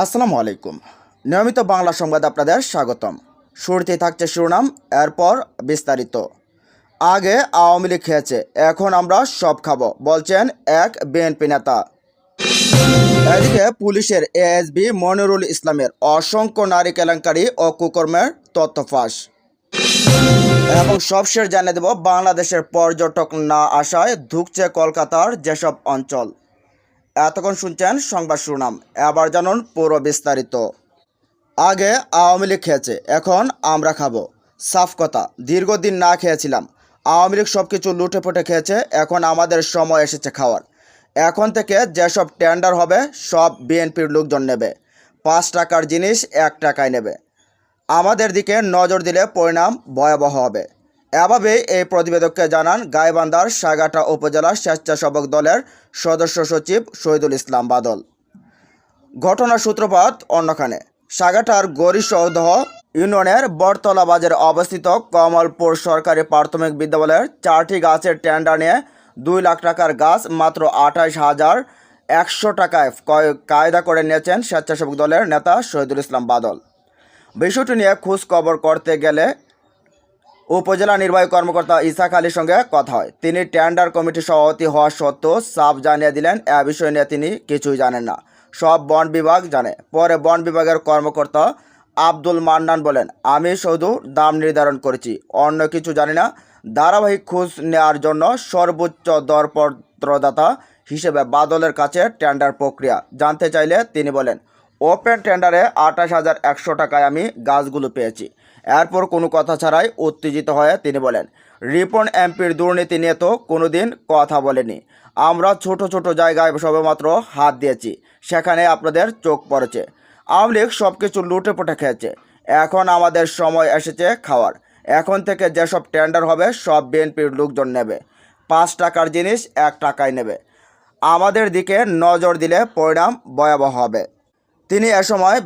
আসসালামু আলাইকুম। নিয়মিত বাংলা সংবাদ আপনাদের স্বাগতম। শুরুতেই থাকছে শিরোনাম, এরপর বিস্তারিত। আগে আওয়ামী লীগ খেয়েছে, এখন আমরা সব খাব, বলছেন এক বিএনপি নেতা। এদিকে পুলিশের এএসবি মনিরুল ইসলামের অসংখ্য নারী কেলেঙ্কারি ও কুকর্মের তথ্য ফাঁস এবং সবশেষ জানিয়ে দেব, বাংলাদেশের পর্যটক না আসায় ধুকছে কলকাতার যেসব অঞ্চল। এতক্ষণ শুনছেন সংবাদ শুনাম এবার জানুন পুরো বিস্তারিত। আগে আওয়ামী লীগ খেয়েছে, এখন আমরা খাব। সাফ কথা, দীর্ঘদিন না খেয়েছিলাম। আওয়ামী লীগ সব কিছু লুটে পুটে খেয়েছে, এখন আমাদের সময় এসেছে খাওয়ার। এখন থেকে যেসব টেন্ডার হবে, সব বিএনপির লোকজন নেবে। পাঁচ টাকার জিনিস এক টাকায় নেবে। আমাদের দিকে নজর দিলে পরিণাম ভয়াবহ হবে। এভাবেই এই প্রতিবেদককে জানান গাইবান্ধার সাগাটা উপজেলা স্বেচ্ছাসেবক দলের সদস্য সচিব শহীদুল ইসলাম বাদল। ঘটনার সূত্রপাত অন্যখানে। সাগাটার গরিসৌদহ ইউনিয়নের বটতলা বাজারে অবস্থিত কমলপুর সরকারি প্রাথমিক বিদ্যালয়ের চারটি গাছের টেন্ডার নিয়ে দুই লাখ টাকার গাছ মাত্র আঠাইশ হাজার একশো টাকায় কায়দা করে নিয়েছেন স্বেচ্ছাসেবক দলের নেতা শহীদুল ইসলাম বাদল। বিষয়টি নিয়ে খোঁজ খবর করতে গেলে উপজেলা নির্বাহী কর্মকর্তা ইসাক আলীর সঙ্গে কথা হয়। তিনি টেন্ডার কমিটির সভাপতি হওয়া সত্ত্বেও সাফ জানিয়ে দিলেন, এ বিষয় নিয়ে তিনি কিছুই জানেন না। সব বন বিভাগ জানে। পরে বন বিভাগের কর্মকর্তা আব্দুল মান্নান বলেন, আমি শুধু দাম নির্ধারণ করেছি, অন্য কিছু জানি না। ধারাবাহিক খোঁজ নেওয়ার জন্য সর্বোচ্চ দরপত্রদাতা হিসেবে বাদলের কাছে টেন্ডার প্রক্রিয়া। জানতে চাইলে তিনি বলেন, ওপেন টেন্ডারে আঠাশ হাজার একশো টাকায় আমি গাছগুলো পেয়েছি। এরপর কোনো কথা ছাড়াই উত্তেজিত হয়ে তিনি বলেন, রিপন এমপির দুর্নীতি নিয়ে তো কোনোদিন কথা বলেনি। আমরা ছোট ছোট জায়গায় সবেমাত্র হাত দিয়েছি, সেখানে আপনাদের চোখ পড়েছে। আওয়ামী লীগ সব কিছু লুটে পুটে খেয়েছে। এখন আমাদের সময় এসেছে খাওয়ার। এখন থেকে যেসব টেন্ডার হবে, সব বিএনপির লোকজন নেবে। পাঁচ টাকার জিনিস এক টাকায় নেবে। আমাদের দিকে নজর দিলে পরিণাম ভয়াবহ হবে। তিনি এ সময়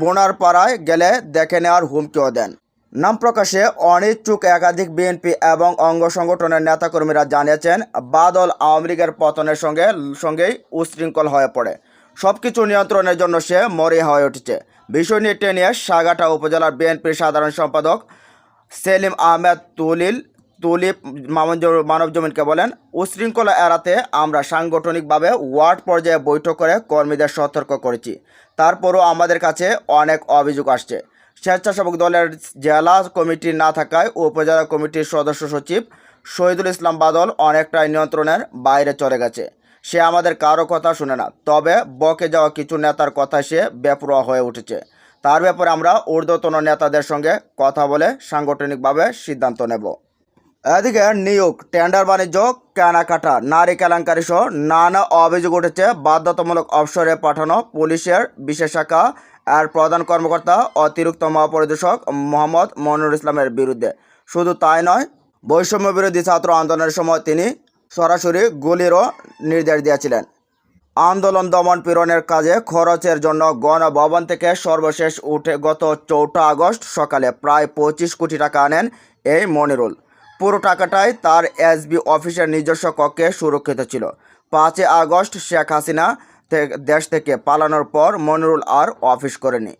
বোনার পাড়ায় গেলে দেখে নেওয়ার হুমকিও দেন। নাম প্রকাশে অনিচ্ছুক একাধিক বিএনপি এবং অঙ্গ সংগঠনের নেতাকর্মীরা জানিয়েছেন, বাদল আওয়ামী লীগের পতনের সঙ্গে, সঙ্গেই উশৃঙ্খল হয়ে পড়ে। সব কিছু নিয়ন্ত্রণের জন্য সে মরিয়া হয়ে উঠেছে। বিষয় নিয়ে টেনে সাগাটা উপজেলার বিএনপির সাধারণ সম্পাদক সেলিম আহমেদ তুলিল মানব- মানব জমিনকে বলেন, উশৃঙ্খলা এড়াতে আমরা সাংগঠনিকভাবে ওয়ার্ড পর্যায়ে বৈঠক করে কর্মীদের সতর্ক করেছি। তারপরও আমাদের কাছে অনেক অভিযোগ আসছে। স্বেচ্ছাসেবক দলের জেলা কমিটি না থাকায় উপজেলা কমিটির সদস্য সচিব শহীদুল ইসলাম বাদল অনেকটাই নিয়ন্ত্রণের বাইরে চলে গেছে। সে আমাদের কারও কথা শুনে না, তবে বকে যাওয়া কিছু নেতার কথা সে বেপরোয়া হয়ে উঠেছে। তার ব্যাপারে আমরা ঊর্ধ্বতন নেতাদের সঙ্গে কথা বলে সাংগঠনিকভাবে সিদ্ধান্ত নেব। এদিকে নিয়োগ, টেন্ডার বাণিজ্য, কেনাকাটা, নারী কেলেঙ্কারি সহ নানা অভিযোগ উঠেছে। বাধ্যতামূলক অবসরে পাঠানো পুলিশের বিশেষ শাখা আর প্রধান কর্মকর্তা, অতিরিক্ত মহাপরিদর্শক মোহাম্মদ মনিরুল ইসলামের বিরুদ্ধে। শুধু তাই নয় বৈষম্য বিরোধী ছাত্র আন্দোলনের সময় তিনি সরাসরি গুলিরও নির্দেশ দিয়েছিলেন। আন্দোলন দমন পীড়নের কাজে খরচের জন্য গণভবন থেকে সর্বশেষ উঠে গত চৌঠা আগস্ট সকালে প্রায় পঁচিশ কোটি টাকা আনেন এই মনিরুল। পুরো টাকাটাই তার এসবি অফিসের নিজস্ব কক্ষে সুরক্ষিত ছিল। পাঁচই আগস্ট শেখ হাসিনা দেশ থেকে পালানোর পর মনিরুল আর অফিস করেনি।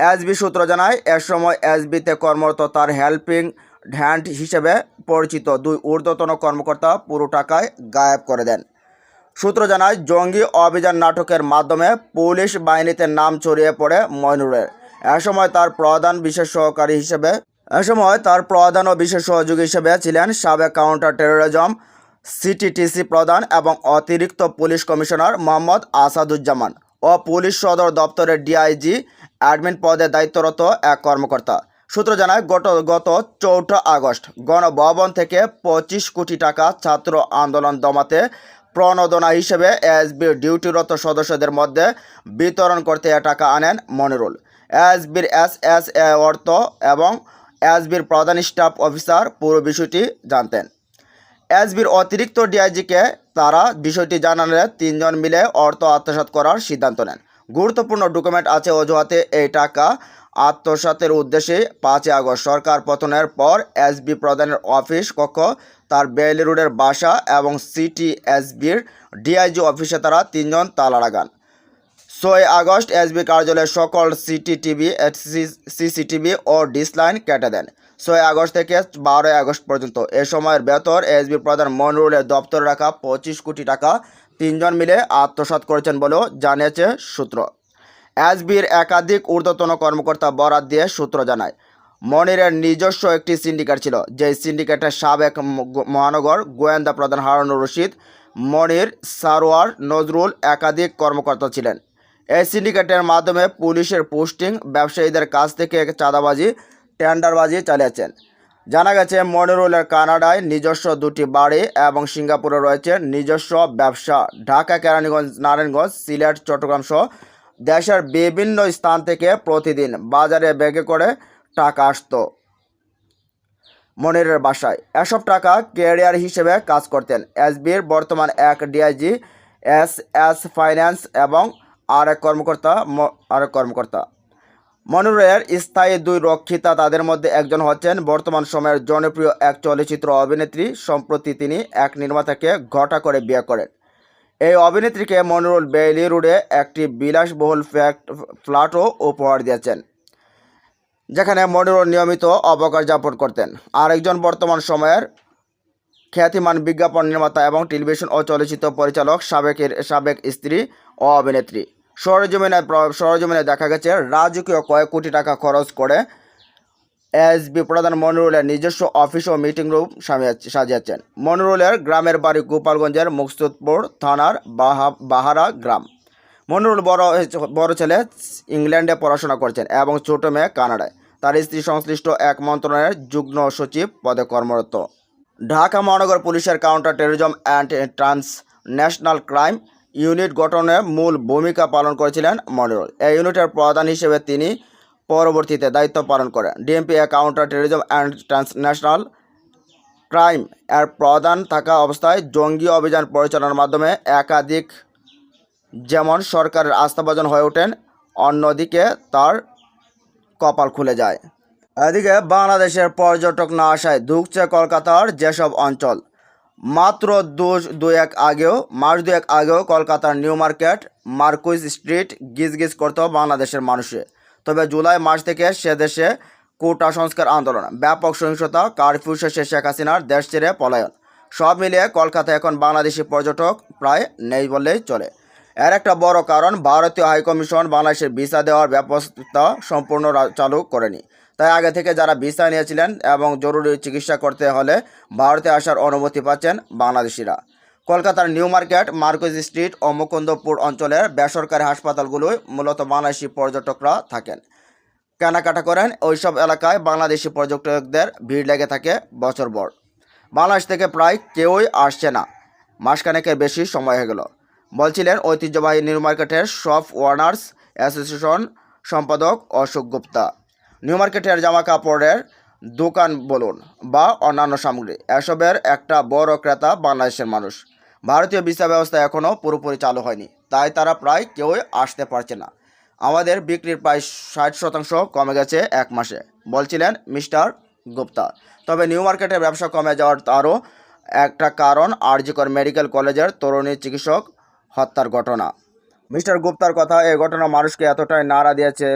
এসবি সূত্র জানায়, এ সময় এসবিতে কর্মরত তার হেল্পিং হ্যান্ড হিসেবে পরিচিত দুই ঊর্ধ্বতন কর্মকর্তা পুরো টাকায় গায়েব করে দেন। সূত্র জানায়, জঙ্গি অভিযান নাটকের মাধ্যমে পুলিশ বাহিনীতে নাম ছড়িয়ে পড়ে ময়নুরের এ সময় তার প্রধান বিশেষ সহকারী হিসেবে এ সময় তার প্রধান ও বিশেষ সহযোগী হিসেবে ছিলেন সাবেক কাউন্টার টেরোরিজম, সিটিটিসি প্রধান এবং অতিরিক্ত পুলিশ কমিশনার মোহাম্মদ আসাদুজ্জামান ও পুলিশ সদর দপ্তরের ডিআইজি অ্যাডমিন পদে দায়িত্বরত এক কর্মকর্তা। সূত্র জানায়, গত গত চৌঠা আগস্ট গণভবন থেকে পঁচিশ কোটি টাকা ছাত্র আন্দোলন দমাতে প্রণোদনা হিসেবে এসবির ডিউটিরত সদস্যদের মধ্যে বিতরণ করতে টাকা আনেন মনিরুল। এসবির এস এস এ অর্থ এবং এসবির প্রধান স্টাফ অফিসার পুরো বিষয়টি জানতেন। এসবির অতিরিক্ত ডিআইজিকে তারা বিষয়টি জানালে তিনজন মিলে অর্থ আত্মসাৎ করার সিদ্ধান্ত নেন। গুরুত্বপূর্ণ ডকুমেন্ট আছে অজুহাতে এই টাকা আত্মসাতের উদ্দেশ্যে পাঁচই আগস্ট সরকার পতনের পর এসবি প্রধানের অফিস কক্ষ, তার বেইলি রোডের বাসা এবং সিটি এসবির ডিআইজি অফিসে তারা তিনজন তালা লাগান। ছয় আগস্ট এসবি কার্যালয়ের সকল সিটি টিভি সিসিটিভি ও ডিসলাইন কেটে দেন। ছয় আগস্ট থেকে বারোই আগস্ট পর্যন্ত এ সময়ের বেতর এসবি প্রধান মনরুলের দপ্তরে রাখা পঁচিশ কোটি টাকা তিনজন মিলে আত্মসাৎ করেছেন বলেও জানিয়েছে সূত্র। এসবির একাধিক ঊর্ধ্বতন কর্মকর্তা বরাত দিয়ে সূত্র জানায়, মনিরের নিজস্ব একটি সিন্ডিকেট ছিল, যেই সিন্ডিকেটের সাবেক মহানগর গোয়েন্দা প্রধান হারুনুর রশিদ, মনির, সারোয়ার, নজরুল একাধিক কর্মকর্তা ছিলেন। এই সিন্ডিকেটের মাধ্যমে পুলিশের পোস্টিং, ব্যবসায়ীদের কাছ থেকে চাঁদাবাজি, টেন্ডারবাজি চালিয়েছেন। জানা গেছে, মনিরুলের কানাডায় নিজস্ব দুটি বাড়ি এবং সিঙ্গাপুরে রয়েছে নিজস্ব ব্যবসা। ঢাকা, কেরানীগঞ্জ, নারায়ণগঞ্জ, সিলেট, চট্টগ্রাম সহ দেশের বিভিন্ন স্থান থেকে প্রতিদিন বাজারে ব্যাগে করে টাকা আসতো মনিরের বাসায়। এসব টাকা ক্যারিয়ার হিসেবে কাজ করতেন। এসবির বর্তমান এক ডিআইজি, এস এস ফাইন্যান্স এবং আরেক কর্মকর্তা, ম- এক কর্মকর্তা। মনিরের স্থায়ী দুই রক্ষিতা তাদের মধ্যে একজন হচ্ছেন বর্তমান সময়ের জনপ্রিয় এক চলচ্চিত্র অভিনেত্রী, সম্প্রতি তিনি এক নির্মাতাকে ঘটা করে বিয়ে করেন। এই অভিনেত্রীকে মনিরুল বেইলি রোডে একটি বিলাসবহুল ফ্ল্যাট- ফ্ল্যাটও উপহার দিয়েছেন, যেখানে মনিরুল নিয়মিত অবকাশ যাপন করতেন। আরেকজন বর্তমান সময়ের খ্যাতিমান বিজ্ঞাপন নির্মাতা এবং টেলিভিশন ও চলচ্চিত্র পরিচালক, সাবেকের, সাবেক স্ত্রী ও অভিনেত্রী। সরজমিনে প্র- সরজমিনে দেখা গেছে, রাজকীয় কয়েক কোটি টাকা খরচ করে এসবি প্রধান মনিরুলের নিজস্ব অফিস ও মিটিং রুম সাজিয়েছেন। মনিরুলের গ্রামের বাড়ি গোপালগঞ্জের মুকসুদপুর থানার বাহা বাহারা গ্রাম। মনিরুল বড় বড় ছেলে ইংল্যান্ডে পড়াশোনা করছেন এবং ছোট মেয়ে কানাডায়। তার স্ত্রী সংশ্লিষ্ট এক মন্ত্রণালয়ের যুগ্ম সচিব পদে কর্মরত। ঢাকা মহানগর পুলিশের counter terrorism and transnational crime unit গঠনে মূল ভূমিকা পালন করেছিলেন মনিরুল। এই ইউনিটের প্রধান হিসেবে তিনি পরবর্তীতে দায়িত্ব পালন করেন। DMP counter terrorism and transnational crime এর প্রধান থাকা অবস্থায় জঙ্গি অভিযান পরিচালনার মাধ্যমে একাধিক যেমন সরকারের আস্থাভাজন হয়ে ওঠেন, অন্যদিকে তার কপাল খুলে যায়। এদিকে বাংলাদেশের পর্যটক না আসায় ধুকছে কলকাতার যেসব অঞ্চল। মাত্র দু দু এক আগেও মাস দু এক আগেও কলকাতার নিউ মার্কেট মার্কুইস স্ট্রিট গিজগিজ করত বাংলাদেশের মানুষে। তবে জুলাই মাস থেকে সে দেশে কোটা সংস্কার আন্দোলন, ব্যাপক সহিংসতা, কারফিউ শেষে শেখ হাসিনার দেশ ছেড়ে পলায়ন, সব মিলিয়ে কলকাতায় এখন বাংলাদেশি পর্যটক প্রায় নেই বললেই চলে। এর একটা বড় কারণ, ভারতীয় হাইকমিশন বাংলাদেশের ভিসা দেওয়ার ব্যবস্থা সম্পূর্ণ চালু করেনি। তাই আগে থেকে যারা ভিসা নিয়েছিলেন এবং জরুরি চিকিৎসা করতে হলে ভারতে আসার অনুমতি পাচ্ছেন বাংলাদেশিরা। কলকাতার নিউ মার্কেট, মার্কেজ স্ট্রিট ও মুকুন্দপুর অঞ্চলের বেসরকারি হাসপাতালগুলোয় মূলত বাংলাদেশি পর্যটকরা থাকেন। কেনাকাটা করেন ওইসব এলাকায় বাংলাদেশি পর্যটকদের ভিড় লেগে থাকে বছরভর। বাংলাদেশ থেকে প্রায় কেউই আসছে না। মাসখানেকের বেশি সময় হয়ে গেল। বলছিলেন ঐতিহ্যবাহী নিউ মার্কেটের শপ ওয়ার্নার্স অ্যাসোসিয়েশন সম্পাদক অশোক গুপ্তা। নিউ মার্কেটের জামা কাপড়ের দোকান বলুন বা অন্যান্য সামগ্রী। এসবের একটা বড় ক্রেতা বাংলাদেশের মানুষ। ভারতীয় ভিসা ব্যবস্থা এখনও পুরোপুরি চালু হয়নি, তাই তারা প্রায় কেউই আসতে পারছে না। আমাদের বিক্রির প্রায় ষাট শতাংশ কমে গেছে এক মাসে, বলছিলেন মিস্টার গুপ্তা। তবে নিউ মার্কেটের ব্যবসা কমে যাওয়ার তারও একটা কারণ আরজিকর মেডিকেল কলেজের তরুণী চিকিৎসক হত্যার ঘটনা। মিস্টার গুপ্তার কথা এই ঘটনা মানুষকে এতটাই নাড়া দিয়েছে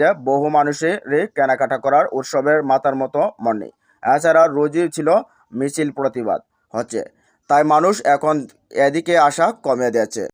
যে বহু মানুষেরই কেনাকাটা করার উৎসবের মাথার মতো মনে এছাড়া রোজই ছিল মিছিল প্রতিবাদ হচ্ছে। তাই মানুষ এখন এদিকে আসা কমে দিয়েছে।